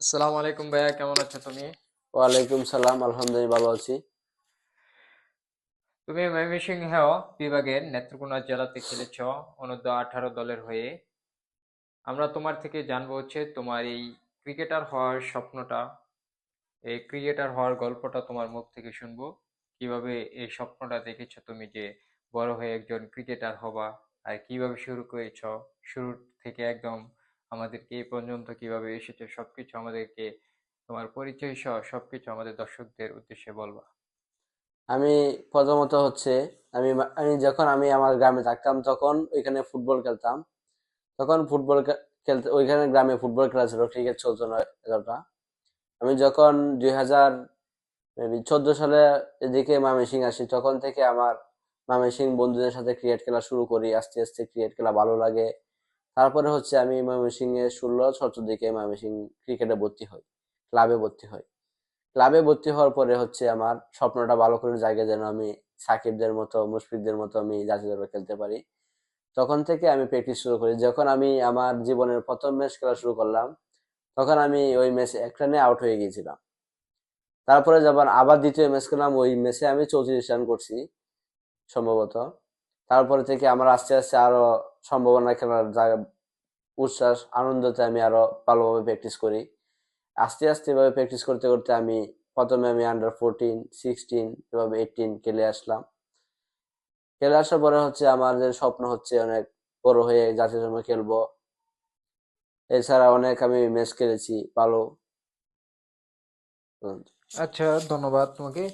আসসালামু আলাইকুম ভাইয়া কেমন আছো তুমি? ওয়ালাইকুম সালাম আলহামদুলিল্লাহ ভালো আছি। তুমি ময়মনসিংহ বিভাগের নেত্রকোনা জেলাতে খেলেছ অনূর্ধ্ব আঠারো দলের হয়ে। আমরা তোমার থেকে জানব হচ্ছে তোমার এই ক্রিকেটার হওয়ার স্বপ্নটা এই ক্রিকেটার হওয়ার গল্পটা তোমার মুখ থেকে শুনব। কীভাবে এই স্বপ্নটা দেখেছ তুমি যে বড় হয়ে একজন ক্রিকেটার হবা আর কীভাবে শুরু করেছ? শুরু থেকে একদম আমাদেরকে এই পর্যন্ত কীভাবে এসেছ সবকিছু আমাদেরকে তোমার পরিচয় সহ সবকিছু আমাদের দর্শকদের উদ্দেশ্যে বলবা। আমি প্রথমত হচ্ছে আমি আমি যখন আমি আমার গ্রামে থাকতাম তখন ওইখানে ফুটবল খেলতাম। তখন ফুটবল খেলতে ওইখানে গ্রামে ফুটবল খেলা ছিল ক্রিকেট চলতো না এতটা। আমি যখন দুই হাজার চোদ্দ সালে এদিকে ময়মনসিংহ আসি, তখন থেকে আমার ময়মনসিংহ বন্ধুদের সাথে ক্রিকেট খেলা শুরু করি। আস্তে আস্তে ক্রিকেট খেলা ভালো লাগে। তারপরে হচ্ছে আমি ময়মনসিংহে ষোলো সতেরো দিকে ময়মনসিংহ ক্রিকেটে ভর্তি হই, ক্লাবে ভর্তি হই। ক্লাবে ভর্তি হওয়ার পরে হচ্ছে আমার স্বপ্নটা ভালো করে জায়গায় যেন আমি সাকিবদের মতো, মুশফিকদের মতো আমি জাতীয় দলে খেলতে পারি। তখন থেকে আমি প্র্যাকটিস শুরু করি। যখন আমি আমার জীবনের প্রথম ম্যাচ খেলা শুরু করলাম, তখন আমি ওই ম্যাচে এক রানে আউট হয়ে গিয়েছিলাম। তারপরে যখন আবার দ্বিতীয় ম্যাচ খেলাম ওই ম্যাচে আমি চৌত্রিশ রান করছি, সম্ভবত। তারপরে থেকে আমার আস্তে আস্তে আরও সম্ভাবনা খেলার জায়গা উচ্ছ্বাস আনন্দতে আমি আরও ভালোভাবে প্র্যাকটিস করি। আস্তে আস্তে এভাবে প্র্যাকটিস করতে করতে আমি প্রথমে আমি আন্ডার ফোরটিন সিক্সটিন এভাবে এইটিন খেলে আসলাম। খেলে আসার পরে হচ্ছে আমার যে স্বপ্ন হচ্ছে অনেক বড় হয়ে জাতীয় দলে খেলব। এছাড়া অনেক আমি ম্যাচ খেলেছি, ভালো। আচ্ছা ধন্যবাদ তোমাকে।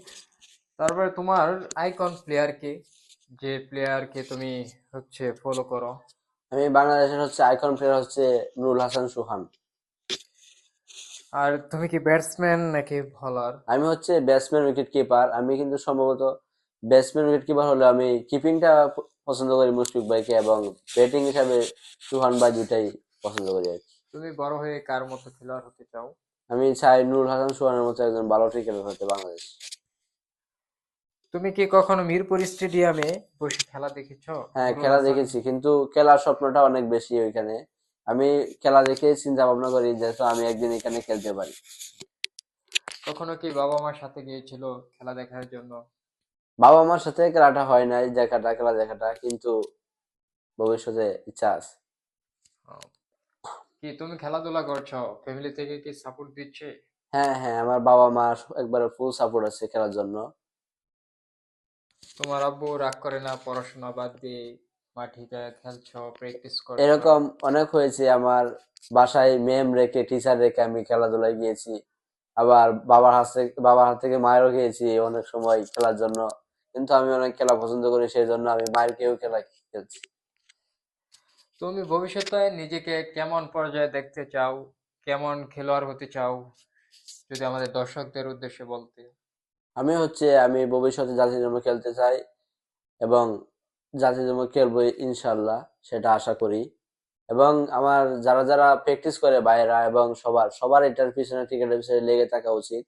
তারপরে তোমার আইকন প্লেয়ার কে? যে প্লেয়ারকে তুমি হচ্ছে ফলো করো? আমি বাংলাদেশের হচ্ছে আইকন প্লেয়ার হচ্ছে নুরুল হাসান সুহান। আর তুমি কি ব্যাটসম্যান নাকি বলার আমি হচ্ছে ব্যাটসম্যান উইকেট কিপার আমি কিন্তু সম্ভবত ব্যাটসম্যান উইকেট কিপার হলে আমি কিপিংটা পছন্দ করি মুশফিক ভাইকে এবং ব্যাটিং হিসাবে সুহান ভাই দুটাই পছন্দ করি আর তুমি বড় হয়ে কার মতো খেলোয়াড় হতে চাও? আমি চাই নুরুল হাসান সুহানের মতো একজন ভালো ক্রিকেটার হতে বাংলাদেশ। তুমি কি কখনো মিরপুর স্টেডিয়ামে বসে খেলা দেখেছ? হ্যাঁ খেলা দেখেছি কিন্তু খেলার স্বপ্নটা অনেক বেশি ওইখানে। আমি খেলা দেখে চিন্তা ভাবনা করি যে আমি একদিন এখানে খেলতে পারি। কখনো কি বাবা মার সাথে গিয়েছিল খেলা দেখার জন্য? বাবা মার সাথে খেলাটা হয় নাই দেখাটা খেলা দেখাটা কিন্তু ভবিষ্যতে ইচ্ছা আছে। কি তুমি খেলাধুলা করছ? ফ্যামিলি থেকে কি সাপোর্ট দিচ্ছে? হ্যাঁ হ্যাঁ আমার বাবা মা একবারে ফুল সাপোর্ট আছে খেলার জন্য। তোমার আব্বু রাগ করে না পড়াশোনা বাদ দিয়ে মাটিতে খেলছো প্র্যাকটিস করছ? এরকম অনেক হয়েছে আমার বাসায় ম্যাম রেখে টিচার রেখে আমি খেলাধুলায় গিয়েছি। আবার বাবার হাত থেকে বাবার হাত থেকে মায়েরও খেয়েছি অনেক সময় খেলার জন্য। কিন্তু আমি অনেক খেলা পছন্দ করি সেই জন্য আমি মায়ের কেউ খেলা খেলছি। তুমি ভবিষ্যতে নিজেকে কেমন পর্যায়ে দেখতে চাও? কেমন খেলোয়াড় হতে চাও? যদি আমাদের দর্শকদের উদ্দেশ্যে বলতে। আমি হচ্ছে, আমি ভবিষ্যতে জাতীয় জন্য খেলতে চাই এবং জাতীয় জন্য খেলব ইনশাল্লাহ সেটা আশা করি। এবং আমার যারা যারা প্র্যাকটিস করে বাইরা এবং সবার সবার এটার পিছনে ক্রিকেটের পিছনে লেগে থাকা উচিত।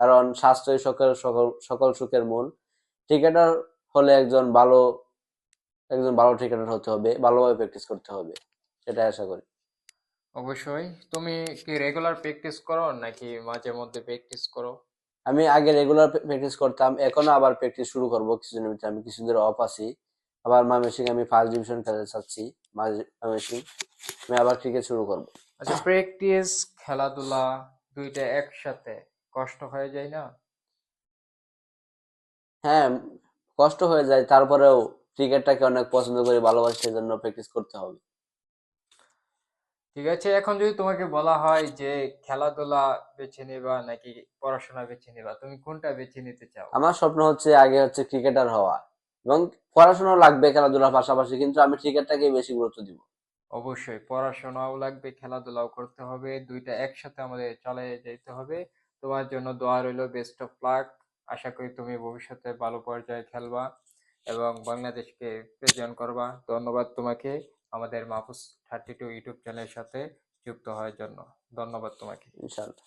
কারণ স্বাস্থ্যই সকল সকল সকল সুখের মূল। ক্রিকেটার হলে একজন ভালো একজন ভালো ক্রিকেটার হতে হবে, ভালোভাবে প্র্যাকটিস করতে হবে, সেটাই আশা করি। অবশ্যই। তুমি কি রেগুলার প্র্যাকটিস করো নাকি মাঝে মধ্যে প্র্যাকটিস করো? আমি আগে রেগুলার প্র্যাকটিস করতাম এখনও আবার প্র্যাকটিস শুরু করব কিছুদিনের ভিতরে। আমি কিছুদিন অফ আছি। আবার ময়মনসিংহ আমি ফার্স্ট ডিভিশন খেলতে চাচ্ছি আমি আবার ক্রিকেট শুরু করব। আচ্ছা প্র্যাকটিস খেলাধুলা দুইটা একসাথে কষ্ট হয়ে যায় না? হ্যাঁ কষ্ট হয়ে যায়। তারপরেও ক্রিকেটটাকে অনেক পছন্দ করি ভালোবাসি সেজন্য প্র্যাকটিস করতে হবে। ঠিক আছে? এখন যদি তোমাকে বলা হয় যে খেলাধুলা বেছে নিবা নাকি পড়াশোনা বেছে নিবা তুমি কোনটা বেছে নিতে চাও? আমার স্বপ্ন হচ্ছে আগে হচ্ছে ক্রিকেটার হওয়া এবং পড়াশোনাও লাগবে খেলাধুলার পাশাপাশি কিন্তু আমি ক্রিকেটটাকে বেশি গুরুত্ব দিব। অবশ্যই পড়াশোনাও লাগবে খেলাধুলাও করতে হবে দুইটা একসাথে আমাদের চালিয়ে যেতে হবে। তোমার জন্য দোয়া রইল বেস্ট অফ লাক আশা করি তুমি ভবিষ্যতে ভালো পর্যায়ে খেলবা এবং বাংলাদেশকে প্রেজেন্ট করবা। ধন্যবাদ তোমাকে। আমাদের মাহফুজ থার্টি টু ইউটিউব চ্যানেলের সাথে যুক্ত হওয়ার জন্য। ধন্যবাদ তোমাকে। ইনশাল্লাহ